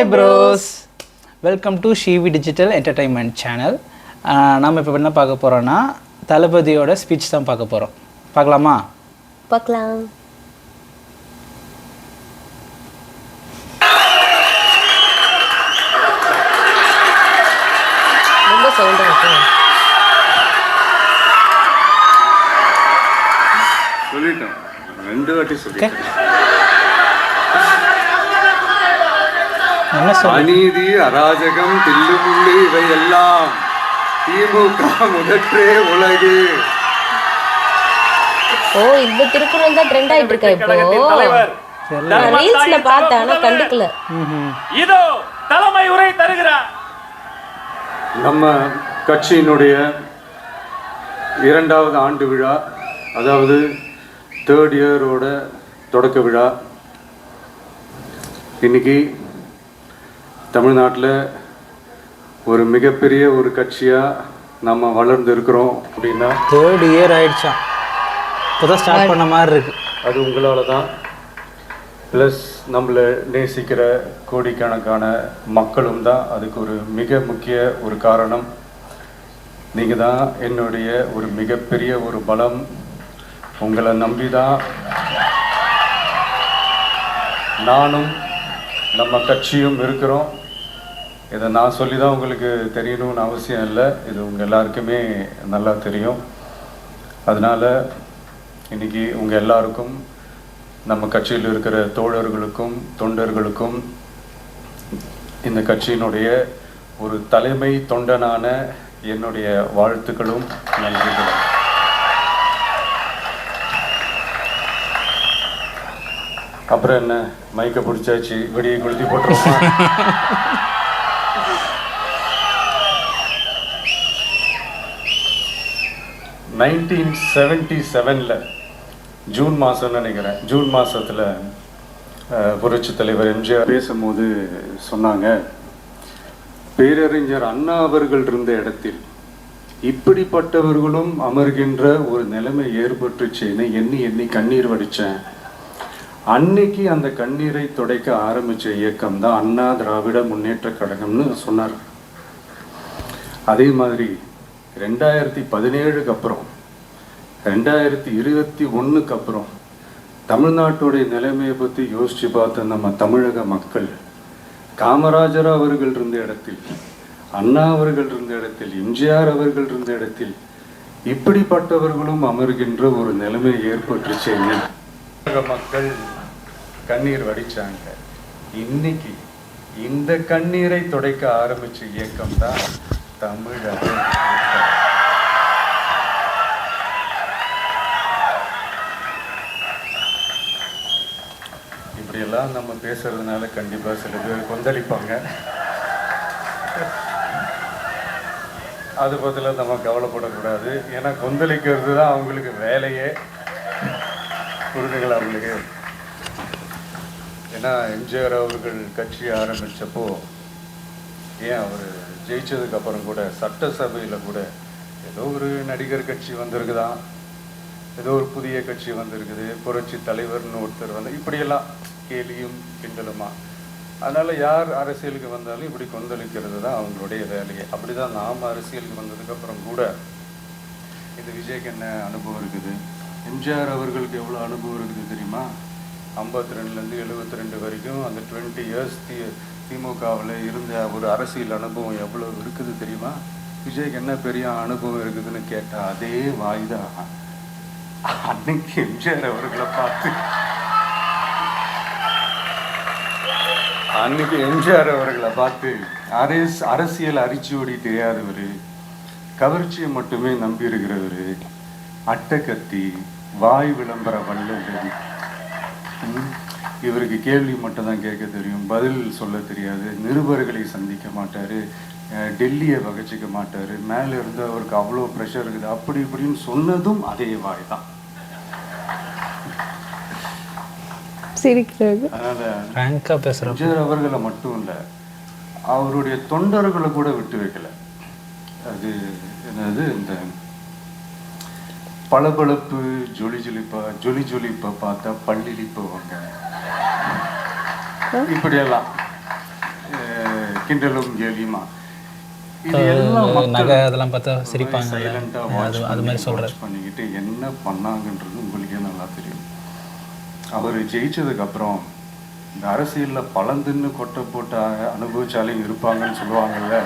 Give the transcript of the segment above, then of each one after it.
Hi bros welcome to Shivi digital entertainment channel நம்ம இப்போ என்ன பார்க்க போகிறோன்னா தளபதியோட ஸ்பீச் தான் பார்க்க போகிறோம் பார்க்கலாமா? பார்க்கலாம். ரொம்ப ரெண்டு வாட்டி சொல்லிட்டேன். அநீதி அராஜகம் தில்லுமுள்ளு இவையெல்லாம் திமுக முதற்றே உலகு. ஓ இந்த திருக்குறள் தான் ட்ரெண்ட் ஆயிட்டு இருக்கா இப்போ. நான் ரீல்ஸ்ல பார்த்தேன் ஆனா கண்டுக்கல. இதோ தலைமை உரை தருகிறார். நம்ம கட்சியினுடைய இரண்டாவது ஆண்டு விழா அதாவது தேர்ட் இயரோட தொடக்க விழா. இன்னைக்கு தமிழ்நாட்டில் ஒரு மிகப்பெரிய ஒரு கட்சியாக நம்ம வளர்ந்து இருக்கிறோம் அப்படின்னா தேர்ட் இயர் ஆயிடுச்சான் இப்போ தான் ஸ்டார்ட் பண்ண மாதிரி இருக்கு. அது உங்களால் தான் ப்ளஸ் நம்மளை நேசிக்கிற கோடிக்கணக்கான மக்களும் தான் அதுக்கு ஒரு மிக முக்கிய ஒரு காரணம். நீங்கள் தான் என்னுடைய ஒரு மிகப்பெரிய ஒரு பலம். உங்களை நம்பி தான் நானும் நம்ம கட்சியும் இருக்கிறோம். இதை நான் சொல்லி தான் உங்களுக்கு தெரியணும்னு அவசியம் இல்லை. இது உங்கள் எல்லாருக்குமே நல்லா தெரியும். அதனால் இன்னைக்கு உங்கள் எல்லாருக்கும் நம்ம கட்சியில் இருக்கிற தோழர்களுக்கும் தொண்டர்களுக்கும் இந்த கட்சியினுடைய ஒரு தலைமை தொண்டனான என்னுடைய வாழ்த்துக்களும் நன்றிகளும். அப்புறம் என்ன? மைக்கை பிடிச்சாச்சு வெடியை கொளுத்தி போட்டுருவோம்? நைன்டீன் செவன்டி செவனில் ஜூன் மாதம்னு நினைக்கிறேன். ஜூன் மாதத்தில் புரட்சி தலைவர் எம்ஜிஆர் பேசும்போது சொன்னாங்க பேரறிஞர் அண்ணா அவர்கள் இருந்த இடத்தில் இப்படிப்பட்டவர்களும் அமர்கின்ற ஒரு நிலைமை ஏற்பட்டுச்சுன்னு எண்ணி எண்ணி கண்ணீர் வடித்தேன் அன்னைக்கு அந்த கண்ணீரை துடைக்க ஆரம்பிச்ச இயக்கம் தான் அண்ணா திராவிட முன்னேற்ற கழகம்னு சொன்னார். அதே மாதிரி ரெண்டாயிரத்தி பதினேழுக்கு அப்புறம் ரெண்டாயிரத்தி இருபத்தி ஒன்றுக்கு அப்புறம் தமிழ்நாட்டுடைய நிலைமையை பற்றி யோசிச்சு பார்த்த நம்ம தமிழக மக்கள் காமராஜர் அவர்கள் இருந்த இடத்தில் அண்ணா அவர்கள் இருந்த இடத்தில் எம்ஜிஆர் அவர்கள் இருந்த இடத்தில் இப்படிப்பட்டவர்களும் அமர்கின்ற ஒரு நிலைமை ஏற்பட்டுச்சுன்னு உலக மக்கள் கண்ணீர் வடிச்சாங்க. இன்னைக்கு இந்த கண்ணீரை துடைக்க ஆரம்பிச்ச இயக்கம் தான் தமிழக இப்படியெல்லாம் நம்ம பேசுறதுனால கண்டிப்பா சில பேர் கொந்தளிப்பாங்க. அது பத்தில நம்ம கவலைப்படக்கூடாது. ஏன்னா கொந்தளிக்கிறது தான் அவங்களுக்கு வேலையே. புரிதுங்களா அவங்களுக்கு ஏன்னா எம்ஜிஆர் அவர்கள் கட்சி ஆரம்பித்தப்போ ஏன் அவர் ஜெயிச்சதுக்கு அப்புறம் கூட சட்டசபையில் கூட ஏதோ ஒரு நடிகர் கட்சி வந்திருக்குதான் ஏதோ ஒரு புதிய கட்சி வந்திருக்குது. புரட்சி தலைவர்னு ஒருத்தர் வந்து இப்படியெல்லாம் கேலியும் கிண்டலுமா? அதனால் யார் அரசியலுக்கு வந்தாலும் இப்படி கொந்தளிக்கிறது தான் அவங்களுடைய வேலையே. அப்படிதான் நாம் அரசியலுக்கு வந்ததுக்கப்புறம் கூட இது விஜய்க்கு என்ன அனுபவம் இருக்குது? எம்ஜிஆர் அவர்களுக்கு எவ்வளோ அனுபவம் இருக்குது தெரியுமா? ஐம்பத்தி ரெண்டுலேருந்து எழுபத்தி ரெண்டு வரைக்கும் அந்த டுவெண்ட்டி இயர்ஸ் தி திமுகவில் இருந்த ஒரு அரசியல் அனுபவம் எவ்வளோ இருக்குது தெரியுமா? விஜய்க்கு என்ன பெரிய அனுபவம் இருக்குதுன்னு கேட்டால் அதே வாய் தான் அன்னைக்கு எம்ஜிஆர் அவர்களை பார்த்து. அன்னைக்கு எம்ஜிஆர் அவர்களை பார்த்து அரச அரசியல் அரிச்சுவடி தெரியாதவர் கவர்ச்சியை மட்டுமே நம்பியிருக்கிறவர் அட்டைக்கத்தி வாய் விளம்பர வல்லல் ம், இவருக்கு கேள்வி மட்டும் தான் கேட்க தெரியும் பதில் சொல்ல தெரியாது நிருபர்களை சந்திக்க மாட்டார் டெல்லியை வகச்சிக்க மாட்டார் மேலே இருந்து அவருக்கு அவ்வளோ ப்ரெஷர் இருக்குது அப்படி இப்படின்னு சொன்னதும் அதே வாய் தான். அதனால் எம்ஜிஆர் அவர்களை மட்டும் இல்லை அவருடைய தொண்டர்களை கூட விட்டு வைக்கல. அது என்னது இந்த பளபளப்பு ஜொலி ஜொலிப்பா ஜொலி ஜொலிப்பா பார்த்தா பள்ளிலிப்பா வாங்க இப்படியெல்லாம். கிண்டலும் கேலியுமா. நகை அதெல்லாம் பார்த்தா சிரிப்பாங்க. சைலண்டா அது அது மாதிரி சொல்கிறேன் பண்ணிக்கிட்டு என்ன பண்ணாங்கன்றது உங்களுக்கே நல்லா தெரியும். அவர் ஜெயிச்சதுக்கு அப்புறம் இந்த அரசியல்ல பழந்துன்னு கொட்டை போட்ட அனுபவிச்சாலும் இருப்பாங்கன்னு சொல்லுவாங்கல்ல.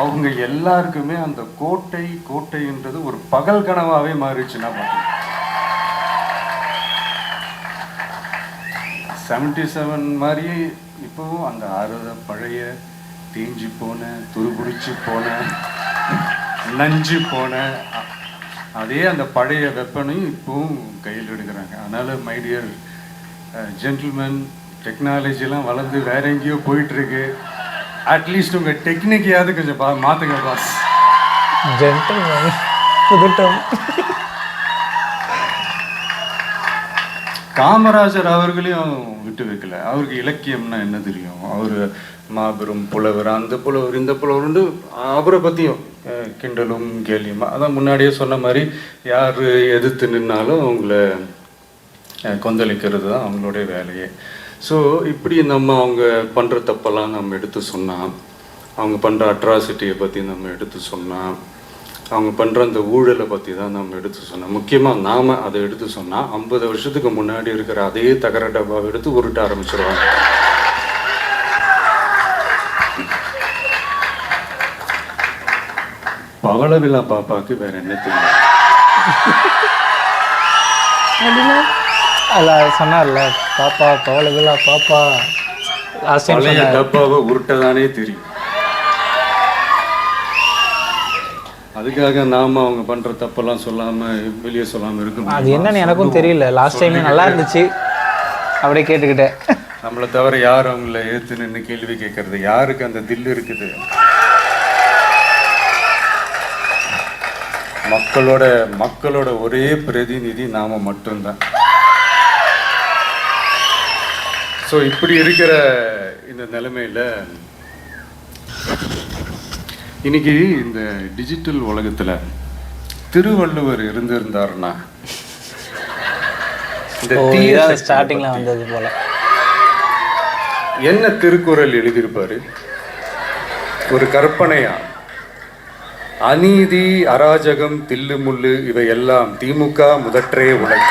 அவங்க எல்லாருக்குமே அந்த கோட்டை கோட்டைன்றது ஒரு பகல் கனவாவே மாறிடுச்சுன்னா பாத்தீங்க செவன்டி செவன் மாதிரி இப்போவும் அந்த அறுத பழைய தீஞ்சி போன துருபுடிச்சு போன நஞ்சு போன அதே அந்த பழைய வெப்பனையும் இப்போவும் கையில் எடுக்கிறாங்க. அதனால மைடியர் ஜென்டில்மேன் டெக்னாலஜிலாம் வளர்ந்து வேற எங்கேயோ போயிட்டு இருக்கு. அட்லீஸ்ட் உங்க டெக்னிக்கையாவது கொஞ்சம் பா மாத்துங்க பாஸ் ஜென்டல் புதுட்டம். காமராஜர் அவர்களையும் விட்டு வைக்கல. அவருக்கு இலக்கியம்னா என்ன தெரியும்? அவர் மாபெரும் புலவர் அந்த புலவர் இந்த புலவர்னு அவரை பற்றியும் கிண்டலும் கேலியுமா அதான் முன்னாடியே சொன்ன மாதிரி யார் எதிர்த்து நின்னாலும் அவங்கள கொந்தளிக்கிறது தான் அவங்களுடைய வேலையே. ஸோ இப்படி நம்ம அவங்க பண்ணுற தப்பெல்லாம் நம்ம எடுத்து சொன்னால் அவங்க பண்ணுற அட்ராசிட்டியை பற்றி நம்ம எடுத்து சொன்னால் அவங்க பண்ணுற அந்த ஊழலை பற்றி தான் நம்ம எடுத்து சொன்னோம் முக்கியமாக நாம் அதை எடுத்து சொன்னால் ஐம்பது வருஷத்துக்கு முன்னாடி இருக்கிற அதே தகர டப்பாவை எடுத்து உருட்ட ஆரம்பிச்சிருவாங்க. பவள விழா பாப்பாவுக்கு வேற என்ன தெரியும்? அதில் அது சொன்னார்ல பாப்பா பவள விழா பாப்பா. லாஸ்ட் பழைய டப்பாவை உருட்டதானே தெரியும். அதுக்காக நாம அவங்க பண்ற தப்பெல்லாம் சொல்லாம வெளியே சொல்லாம இருக்க அது என்னன்னு எனக்கும் தெரியல. லாஸ்ட் டைம் நல்லா இருந்துச்சு. அப்படியே கேட்டுக்கிட்டேன். நம்மளை தவிர யார் அவங்கள ஏத்து நின்று கேள்வி கேட்கறது? யாருக்கு அந்த தில் இருக்குது? மக்களோட மக்களோட ஒரே பிரதிநிதி நாம மட்டும்தான். ஸோ இப்படி இருக்கிற இந்த நிலைமையில இன்னைக்கு இந்த டிஜிட்டல் உலகத்துல திருவள்ளுவர் இருந்திருந்தாருன்னா இந்த ஸ்டார்டிங்கில் வந்தது போல. என்ன திருக்குறள் எழுதியிருப்பாரு? ஒரு கற்பனையா? அநீதி அராஜகம் தில்லுமுள்ளு இவையெல்லாம் திமுக முதற்றே உலகு.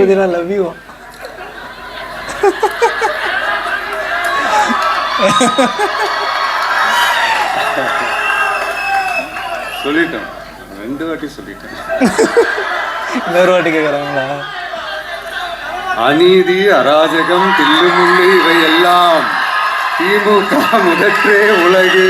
தளபதினா லவ் யூ சொல்லிட்டேன். ரெண்டு வாட்டி சொல்லிட்டேன். இன்னொரு வாட்டி கேட்குறாங்களா அநீதி அராஜகம் தில்லுமுள்ளு இவை எல்லாம் திமுக முதற்றே உலகு.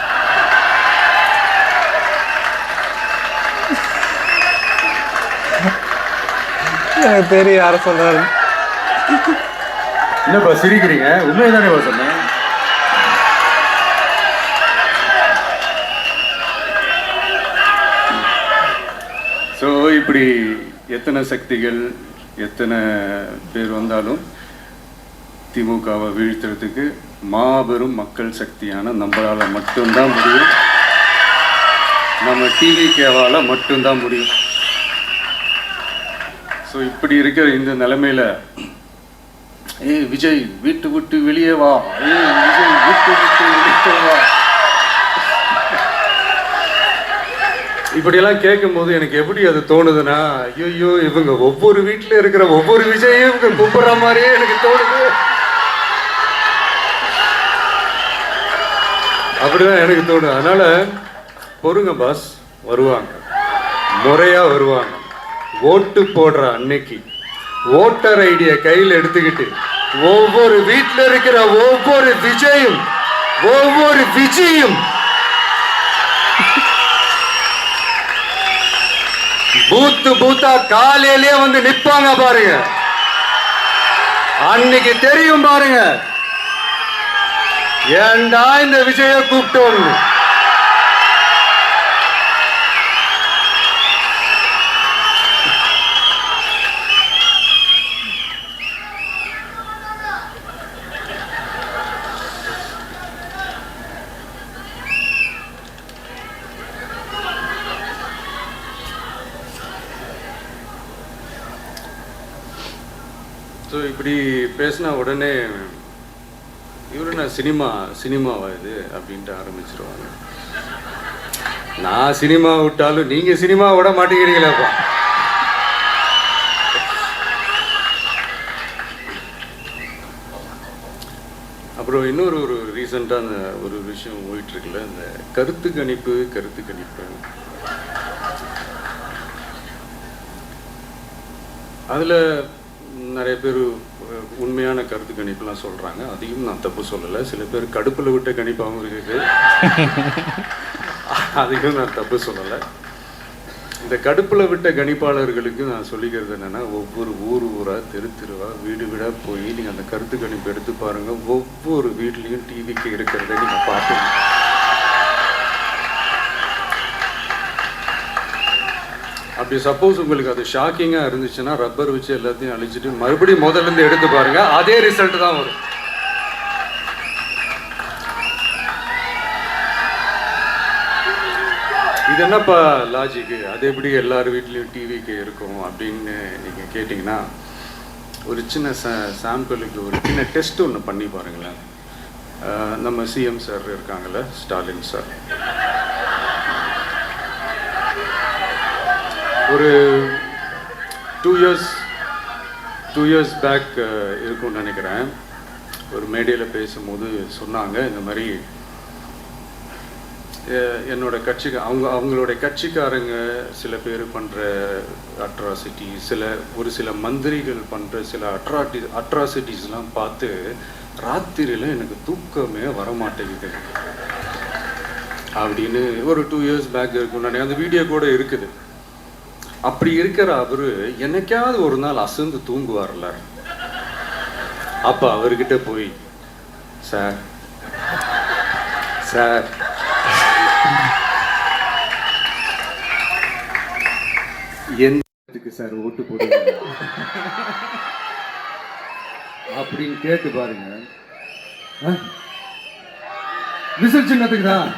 எனக்கு தெரியும் யாரை சொல்கிறாரு என்னப்பா சிரிக்கிறீங்க? உண்மைதானே சொன்னேன்? ஸோ இப்படி எத்தனை சக்திகள் எத்தனை பேர் வந்தாலும் திமுகவை வீழ்த்துறதுக்கு மாபெரும் மக்கள் சக்தியான நம்மளால் மட்டும்தான் முடியும். நம்ம டிவி கேவால் மட்டும்தான் முடியும். ஸோ இப்படி இருக்கிற இந்த நிலைமையில ஏய் விஜய் வீட்டு விட்டு வெளியே வா. ஏய் விஜய் வீட்டு விட்டு வெளியே வா. இப்படியெல்லாம் கேட்கும்போது எனக்கு எப்படி அது தோணுதுன்னா ஐயோ இவங்க ஒவ்வொரு வீட்டில் இருக்கிற ஒவ்வொரு விஜயும் இவங்க கூப்பிடுற மாதிரியே எனக்கு தோணுது. அப்படிதான் எனக்கு தோணுது. அதனால பொறுங்க பாஸ். வருவாங்க. முறையாக வருவாங்க. ஓட்டு போடுற அன்னைக்கு. ஓட்டர் ஐடியை கையில் எடுத்துக்கிட்டு ஒவ்வொரு வீட்டில் இருக்கிற ஒவ்வொரு விஜயும் ஒவ்வொரு விஜயும் பூத்து பூத்தா காலையிலேயே வந்து நிற்பாங்க பாருங்க. அன்னைக்கு தெரியும் பாருங்க. ஏன்டா இந்த விஜய கூப்பிட்டோம்னு? இப்படி பேசினா உடனே இவரு நான் சினிமா சினிமாவா இது? அப்படின்ட்டு ஆரம்பிச்சிருவாங்க. நான் சினிமா விட்டாலும் நீங்க சினிமா விட மாட்டேங்கிறீங்களேப்பா. அப்புறம் இன்னொரு ஒரு ரீசெண்டாக அந்த ஒரு விஷயம் போயிட்டு இருக்குல்ல இந்த கருத்து கணிப்பு கருத்து கணிப்பு. அதில் நிறைய பேர் உண்மையான கருத்து கணிப்புலாம் சொல்கிறாங்க அதையும் நான் தப்பு சொல்லலை. சில பேர் கடுப்பில் விட்ட கணிப்பாகவும் இருக்குது. அதையும் நான் தப்பு சொல்லலை. இந்த கடுப்பில் விட்ட கணிப்பாளர்களுக்கு நான் சொல்லிக்கிறது என்னென்னா ஒவ்வொரு ஊர் ஊராக தெரு தெருவாக வீடு வீடாக போய் நீங்கள் அந்த கருத்து கணிப்பு எடுத்து பாருங்கள் ஒவ்வொரு வீட்லேயும் டிவிக்கு இருக்கிறத நீங்கள் பார்ப்பீங்க அப்படி சப்போஸ் உங்களுக்கு அது ஷாக்கிங்காக இருந்துச்சுன்னா ரப்பர் வச்சு எல்லாத்தையும் அழிச்சிட்டு மறுபடியும் முதல்ல இருந்து எடுத்து பாருங்க அதே ரிசல்ட் தான் வரும். இது என்னப்பா லாஜிக்கு அது எப்படி எல்லார் வீட்லேயும் டிவிக்கு இருக்கும் அப்படின்னு நீங்கள் கேட்டிங்கன்னா ஒரு சின்ன ச சாம்பிளுக்கு ஒரு சின்ன டெஸ்ட் ஒன்று பண்ணி பாருங்களேன். நம்ம சிஎம் சார் இருக்காங்கள்ல ஸ்டாலின் சார் ஒரு two years two years back இருக்கும்னு நினைக்கிறேன். ஒரு மேடையில் பேசும்போது சொன்னாங்க இந்த மாதிரி என்னோட கட்சிக்கு அவங்க அவங்களோட கட்சிக்காரங்க சில பேர் பண்ணுற அட்ராசிட்டி சில ஒரு சில மந்திரிகள் பண்ணுற சில அட்ராட்டி அட்ராசிட்டிஸ்லாம் பார்த்து ராத்திரியில் எனக்கு தூக்கமே வர மாட்டேங்குது அப்படின்னு ஒரு டூ இயர்ஸ் பேக் இருக்கும் அந்த வீடியோ கூட இருக்குது. அப்படி இருக்கிற அவரு என்னைக்காவது ஒரு நாள் அசந்து தூங்குவார்ல. அப்ப அவர்கிட்ட போய் சார் சார். எந்தத்துக்கு சார் ஓட்டு போடுங்க. அப்படின்னு கேட்டு பாருங்க. விசில் சின்னத்துக்கு தான்.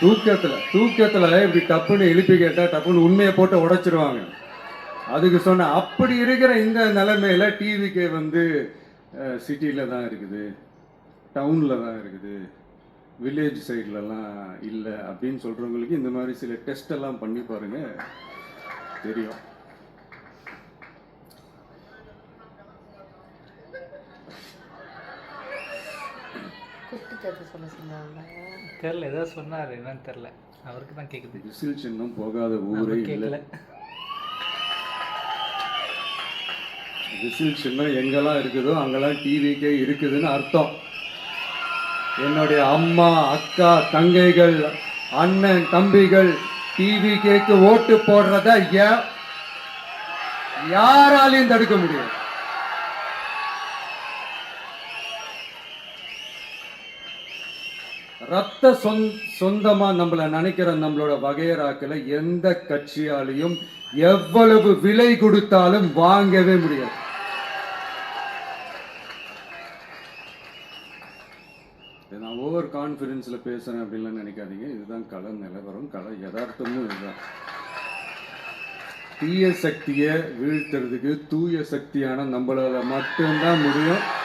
தூக்கத்தில் தூக்கத்தில் இப்படி டப்புன்னு எழுப்பி கேட்டால் டப்புன்னு உண்மையை போட்டு உடைச்சிருவாங்க. அதுக்கு சொன்ன அப்படி இருக்கிற இந்த நிலைமையில டிவிக்கே வந்து சிட்டியில் தான் இருக்குது. டவுனில் தான் இருக்குது. வில்லேஜ் சைட்லலாம் இல்லை அப்படின்னு சொல்கிறவங்களுக்கு இந்த மாதிரி சில டெஸ்ட் எல்லாம் பண்ணி பாருங்கள் தெரியும். சொல்ல சொன்னாங்க தெரில ஏதோ சொன்னார் என்னன்னு தெரில அவருக்கு தான் கேட்குது விசில் சின்னம் போகாத ஊரே இல்லை. விசில் சின்னம் எங்கெல்லாம் இருக்குதோ அங்கெல்லாம் டிவிக்கே இருக்குதுன்னு அர்த்தம். என்னுடைய அம்மா அக்கா தங்கைகள் அண்ணன் தம்பிகள் டிவிகேக்கு ஓட்டு போடுறத யா- யாராலையும் தடுக்க முடியும் ரத்த சொந் சொந்தமா நம்மள நினைக்கிற நம்மளோட வகையராக்களை எந்த கட்சியாலையும் எவ்வளவு விலை கொடுத்தாலும் வாங்கவே முடியாது. நான் ஓவர் கான்ஃபிடென்ஸில் பேசுகிறேன் அப்படின்லாம் நினைக்காதீங்க. இதுதான் கலை நிலவரம். கலை யதார்த்தமும் இதுதான். தீய சக்தியை வீழ்த்துறதுக்கு தூய சக்தியான நம்மளால மட்டும்தான் முடியும்.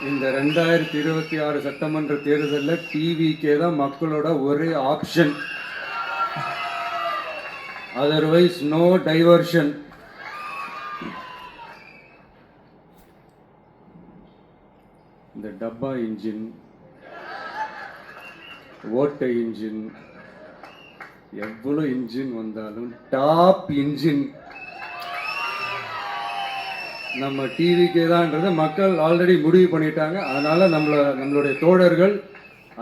இந்த ரெண்டாயிரத்தி இருபத்தி ஆறு சட்டமன்ற தேர்தலில் டிவிக்கே தான் மக்களோட ஒரே ஆப்ஷன் அதர்வைஸ் நோ டைவர்ஷன் இந்த டப்பா இன்ஜின் ஓட்டை இன்ஜின் எவ்வளோ இன்ஜின் வந்தாலும் டாப் இன்ஜின் நம்ம டிவிக்கே தான்ன்றதை மக்கள் ஆல்ரெடி முடிவு பண்ணிட்டாங்க. அதனால் நம்மள நம்மளுடைய தோழர்கள்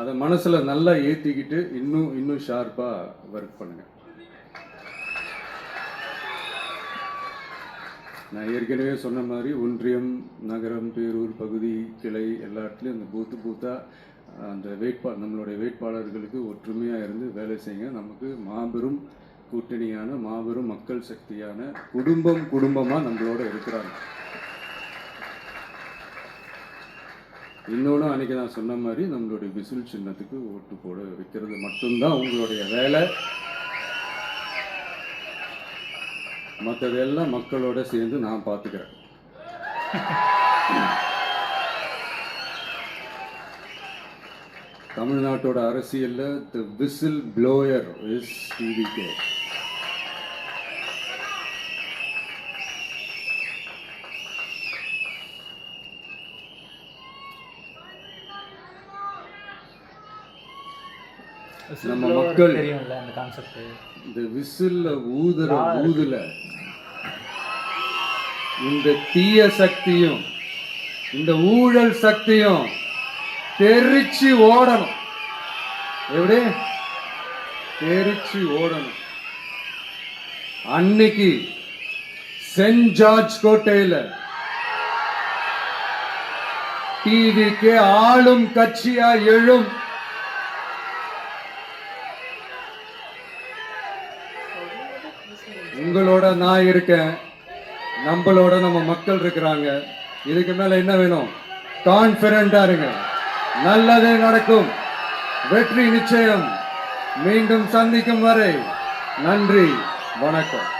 அதை மனசில் நல்லா ஏற்றிக்கிட்டு இன்னும் இன்னும் ஷார்ப்பாக ஒர்க் பண்ணுங்கள் நான் ஏற்கனவே சொன்ன மாதிரி ஒன்றியம் நகரம் பேரூர் பகுதி கிளை எல்லா இடத்துலையும் அந்த பூத்து பூத்தாக அந்த வேட்பா நம்மளுடைய வேட்பாளர்களுக்கு ஒற்றுமையாக இருந்து வேலை செய்யுங்க. நமக்கு மாபெரும் கூட்டணியான மாபெரும் மக்கள் சக்தியான குடும்பம் குடும்பமாக நம்மளோட இருக்கிறாங்க. இன்னொன்று அன்னைக்கு நான் சொன்ன மாதிரி நம்மளுடைய விசில் சின்னத்துக்கு ஓட்டு போட வைக்கிறது மட்டும்தான் உங்களுடைய வேலை. மற்றதெல்லாம் மக்களோட சேர்ந்து நான் பார்த்துக்கிறேன் தமிழ்நாட்டோட அரசியலில் the whistle blower is TVK நம்ம மக்கள் தெரியும்ல அந்த கான்செப்ட் இந்த விசில்ல ஊதுற ஊதுல இந்த தீய சக்தியும் இந்த ஊழல் சக்தியும் தெரிச்சு ஓடணும். எப்படி தெரிச்சு ஓடணும். அன்னைக்கு சென்ட் ஜார்ஜ் கோட்டையில டிவிக்கு ஆளும் கட்சியா எழும் உங்களோட நான் இருக்கேன். நம்மளோட நம்ம மக்கள் இருக்கிறாங்க. இதுக்கு மேல என்ன வேணும்? கான்பிடண்டா இருங்க. நல்லதே நடக்கும். வெற்றி நிச்சயம். மீண்டும் சந்திக்கும் வரை நன்றி. வணக்கம்.